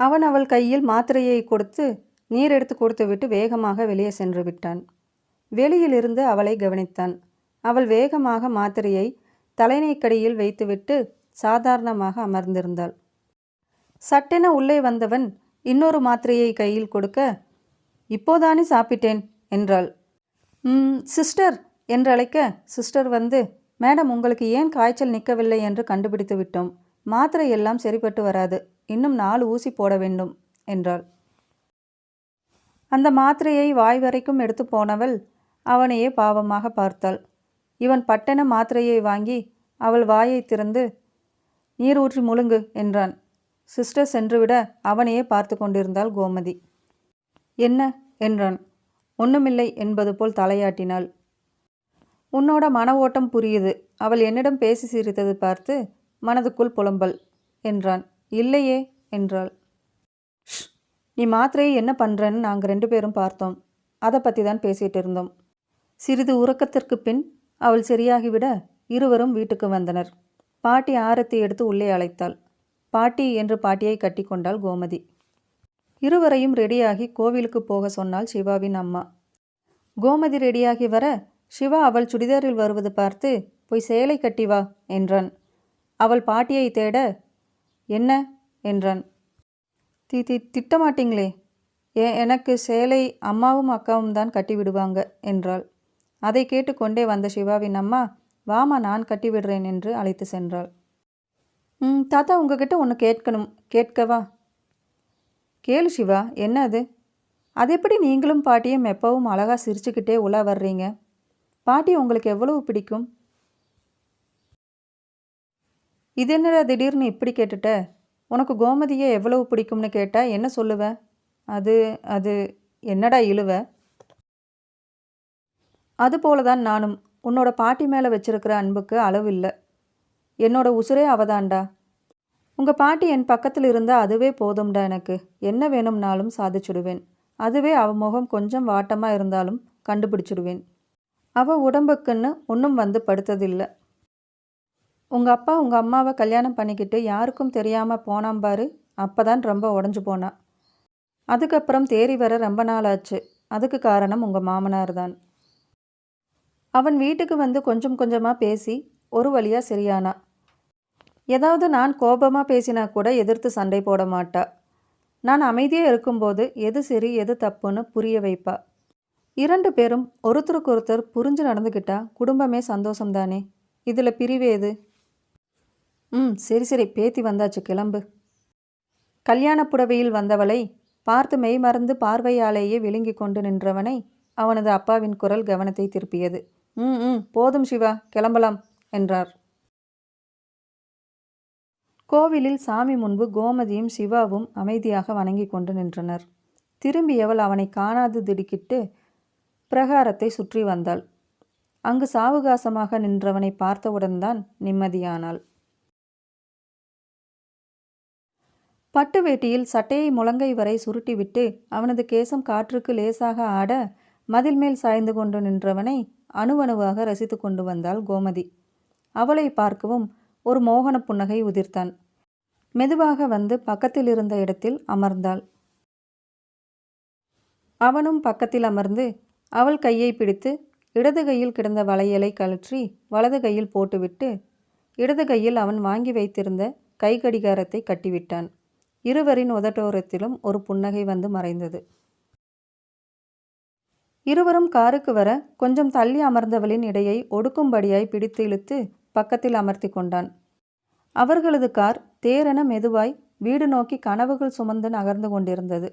அவன் அவள் கையில் மாத்திரையை கொடுத்து நீர் எடுத்து கொடுத்துவிட்டு வேகமாக வெளியே சென்று விட்டான். வெளியிலிருந்து அவளை கவனித்தான். அவள் வேகமாக மாத்திரையை தலைநீக்கடியில் வைத்துவிட்டு சாதாரணமாக அமர்ந்திருந்தாள். சட்டென உள்ளே வந்தவன் இன்னொரு மாத்திரையை கையில் கொடுக்க இப்போதானே சாப்பிட்டேன் என்றாள். சிஸ்டர் என்றழைக்க சிஸ்டர் வந்து மேடம் உங்களுக்கு ஏன் காய்ச்சல் நிற்கவில்லை என்று கண்டுபிடித்து விட்டோம். மாத்திரை எல்லாம் சரிப்பட்டு வராது. இன்னும் நாலு ஊசி போட வேண்டும் என்றாள். அந்த மாத்திரையை வாய் வரைக்கும் எடுத்து போனவள் அவனையே பாவமாக பார்த்தாள். இவன் பட்டென மாத்திரையை வாங்கி அவள் வாயை திறந்து நீர் ஊற்றி முழுங்கு என்றான். சிஸ்டர் சென்றுவிட அவனையே பார்த்து கொண்டிருந்தாள் கோமதி. என்ன? என்றான். ஒன்றுமில்லை என்பது போல் தலையாட்டினாள். உன்னோட மன ஓட்டம் புரியுது. அவள் என்னிடம் பேசி சிரித்தது பார்த்து மனதுக்குள் புலம்பல் என்றான். இல்லையே என்றாள். "ஷ், நீ மாத்திரையை என்ன பண்ணுறன்னு நாங்கள் ரெண்டு பேரும் பார்த்தோம். அதை பற்றி தான் பேசிகிட்டு இருந்தோம். சிறிது உறக்கத்திற்கு பின் அவள் சரியாகிவிட இருவரும் வீட்டுக்கு வந்தனர். பாட்டி ஆரத்தி எடுத்து உள்ளே அழைத்தாள். பாட்டி என்று பாட்டியை கட்டிக்கொண்டாள் கோமதி. இருவரையும் ரெடியாகி கோவிலுக்கு போக சொன்னாள் சிவாவின் அம்மா. கோமதி ரெடியாகி வர சிவா அவள் சுடிதாரில் வருவது பார்த்து போய் சேலை கட்டி வா என்றான். அவள் பாட்டியை தேட என்ன? என்றான். தி தி திட்டமாட்டீங்களே. ஏ எனக்கு சேலை அம்மாவும் அக்காவும் தான் கட்டி விடுவாங்க என்றாள். அதை கேட்டுக்கொண்டே வந்த சிவாவின் அம்மா வாமா நான் கட்டி விடுறேன் என்று அழைத்து சென்றாள். ம் தாத்தா உங்ககிட்ட ஒன்று கேட்கணும் கேட்கவா? கேளு சிவா என்ன அது? அது எப்படி நீங்களும் பாட்டியும் எப்பவும் அழகாக சிரிச்சுக்கிட்டே உலா வர்றீங்க? பாட்டி உங்களுக்கு எவ்வளவு பிடிக்கும்? இது என்னடா திடீர்னு இப்படி கேட்டுட்ட? உனக்கு கோமதியை எவ்வளவு பிடிக்கும்னு கேட்டால் என்ன சொல்லுவ? அது அது என்னடா இழுவ? அதுபோல தான் நானும். உன்னோட பாட்டி மேலே வச்சிருக்கிற அன்புக்கு அளவு இல்லை. என்னோட உசுரே அவதான்டா. உங்கள் பாட்டி என் பக்கத்தில் இருந்தால் அதுவே போதும்டா எனக்கு. என்ன வேணும்னாலும் சாதிச்சுடுவேன். அதுவே அவ முகம் கொஞ்சம் வாட்டமாக இருந்தாலும் கண்டுபிடிச்சிடுவேன். அவ உடம்புக்குன்னு ஒன்றும் வந்து படுத்ததில்லை. உங்கள் அப்பா உங்கள் அம்மாவை கல்யாணம் பண்ணிக்கிட்டு யாருக்கும் தெரியாமல் போனான் பாரு. அப்போ தான் ரொம்ப உடஞ்சு போனான் அதுக்கப்புறம் தேறி வர ரொம்ப நாள் ஆச்சு. அதுக்கு காரணம் உங்கள் மாமனார் தான். அவன் வீட்டுக்கு வந்து கொஞ்சம் கொஞ்சமாக பேசி ஒரு வழியாக சரியானா. ஏதாவது நான் கோபமாக பேசினா கூட எதிர்த்து சண்டை போட மாட்டா. நான் அமைதியாக இருக்கும்போது எது சரி எது தப்புன்னு புரிய வைப்பா. இரண்டு பேரும் ஒருத்தருக்கொருத்தர் புரிஞ்சு நடந்துக்கிட்டா குடும்பமே சந்தோஷம்தானே. இதில் பிரிவேது ம் சரி சரி. பேத்தி வந்தாச்சு. கிளம்பு. கல்யாண புடவையில் வந்தவளை பார்த்து மெய் மறந்து பார்வையாலேயே விழுங்கி கொண்டு நின்றவனை அவனது அப்பாவின் குரல் கவனத்தை திருப்பியது. ம் ம் போதும் சிவா. கிளம்பலாம் என்றார். கோவிலில் சாமி முன்பு கோமதியும் சிவாவும் அமைதியாக வணங்கி கொண்டு நின்றனர். திரும்பியவள் அவனை காணாது திடுக்கிட்டு பிரகாரத்தை சுற்றி வந்தாள். அங்கு சாவகாசமாக நின்றவனை பார்த்தவுடன் தான் நிம்மதியானாள். பட்டு வேட்டியில் சட்டையை முழங்கை வரை சுருட்டிவிட்டு அவனது கேசம் காற்றுக்கு லேசாக ஆட மதில் மேல் சாய்ந்து கொண்டு நின்றவனை அணுவணுவாக ரசித்து கொண்டு வந்தாள் கோமதி. அவளை பார்க்கவும் ஒரு மோகன புன்னகை உதிர்த்தான். மெதுவாக வந்து பக்கத்தில் இருந்த இடத்தில் அமர்ந்தாள். அவனும் பக்கத்தில் அமர்ந்து அவள் கையை பிடித்து இடது கையில் கிடந்த வளையலை கழற்றி வலது கையில் போட்டுவிட்டு இடது கையில் அவன் வாங்கி வைத்திருந்த கை கடிகாரத்தை கட்டிவிட்டான். இருவரின் உதட்டோரத்திலும் ஒரு புன்னகை வந்து மறைந்தது. இருவரும் காருக்கு வர கொஞ்சம் தள்ளி அமர்ந்தவளின் இடையை ஒடுக்கும்படியாய் பிடித்து இழுத்து பக்கத்தில் அமர்த்தி கொண்டான். அவர்களது கார் தேரென மெதுவாய் வீடு நோக்கி கனவுகள் சுமந்து நகர்ந்து கொண்டிருந்தது.